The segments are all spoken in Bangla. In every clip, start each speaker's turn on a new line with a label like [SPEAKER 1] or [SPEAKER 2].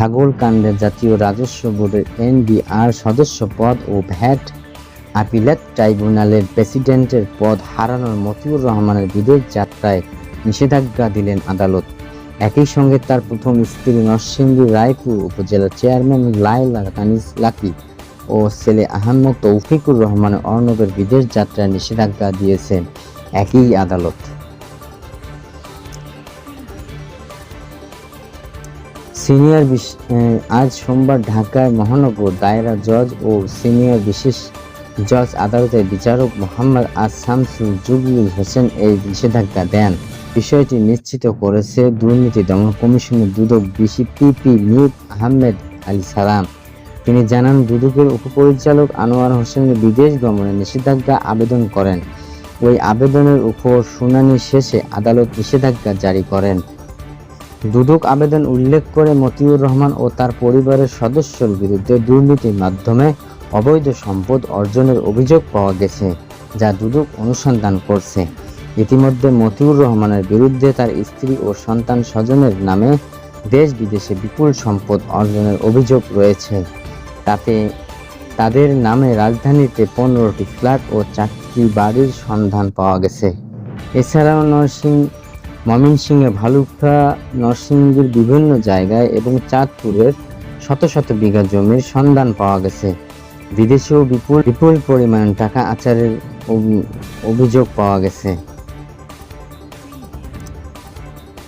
[SPEAKER 1] ছাগলকাণ্ডে জাতীয় রাজস্ব বোর্ডের এনবিআর সদস্য পদ ও ভ্যাট আপিলেট ট্রাইব্যুনালের প্রেসিডেন্টের পদ হারানোর মতিউর রহমানের বিদেশ যাত্রায় নিষেধাজ্ঞা দিলেন আদালত। একই সঙ্গে তার প্রথম স্ত্রী নরসিংদী রায়পুর উপজেলার চেয়ারম্যান লাইলা কানিজ লাকি ও ছেলে আহমদ তৌফিকুর রহমান অর্ণবের বিদেশ যাত্রায় নিষেধাজ্ঞা দিয়েছেন। একই আদালত। সিনিয়র আজ সোমবার ঢাকায় মহানগর, দায়রা জজ ও সিনিয়র বিশেষ জজ আদালতের বিচারক মোহাম্মদ আজ শামসুল জুবলুল হোসেন এই নিষেধাজ্ঞা দেন। বিষয়টি নিশ্চিত করেছে দুর্নীতি দমন কমিশনের দুদক বিশি বিসিপিপি মীর আহমেদ আলী সালাম। তিনি জানান, দুদকের উপপরিচালক আনোয়ার হোসেনের বিদেশ গমনে নিষেধাজ্ঞা আবেদন করেন। ওই আবেদনের উপর শুনানি শেষে আদালত নিষেধাজ্ঞা জারি করেন। দুদক আবেদন উল্লেখ করে মতিউর রহমান ও তার পরিবারের সদস্যর বিরুদ্ধে দুর্নীতির মাধ্যমে অবৈধ সম্পদ অর্জনের অভিযোগ পাওয়া গেছে, যা দুদক অনুসন্ধান করছে। ইতিমধ্যে মতিউর রহমানের বিরুদ্ধে তার স্ত্রী ও সন্তান স্বজনের নামে দেশ বিদেশে বিপুল সম্পদ অর্জনের অভিযোগ রয়েছে। তাতে তাদের নামে রাজধানীতে পনেরোটি ফ্ল্যাট ও চারটি বাড়ির সন্ধান পাওয়া গেছে। এছাড়াও নরসিং ময়মনসিংহে ভালুকা নরসিংদীর বিভিন্ন জায়গায় এবং চাঁদপুরের শত শত বিঘা জমির সন্ধান পাওয়া গেছে। বিদেশেও বিপুল বিপুল পরিমাণ টাকা আচারের অভি- অভিযোগ পাওয়া গেছে।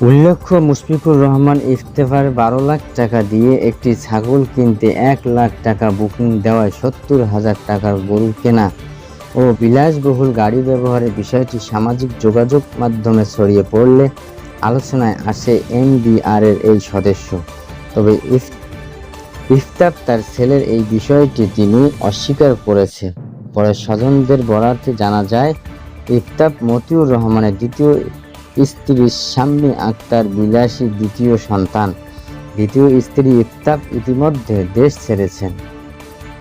[SPEAKER 1] উল্লেখ্য, মুশফিকুর রহমান ইফতেফার বারো লাখ টাকা দিয়ে একটি ছাগল কিনতে এক লাখ টাকা বুকিং দেওয়ায় সত্তর হাজার টাকার গরু কেনা। ও বিলাসবহুল গাড়ি ব্যবহারের বিষয়টি সামাজিক যোগাযোগ মাধ্যমে ছড়িয়ে পড়লে আলোচনায় আসে এনবিআর এর এই সদস্য। তবে ইফ- ইফতাব তার ছেলের এই বিষয়টি তিনি অস্বীকার করেছে। পরে স্বজনদের বরাতে জানা যায়, ইফতাব মতিউর রহমানের দ্বিতীয় স্ত্রী শাম্মী আক্তার বিলাসী দ্বিতীয় সন্তান। দ্বিতীয় স্ত্রী ইফতাব ইতিমধ্যে দেশ ছেড়েছেন।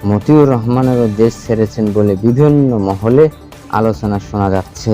[SPEAKER 1] মতিউর রহমানেরও দেশ ছেড়েছেন বলে বিভিন্ন মহলে আলোচনা শোনা যাচ্ছে।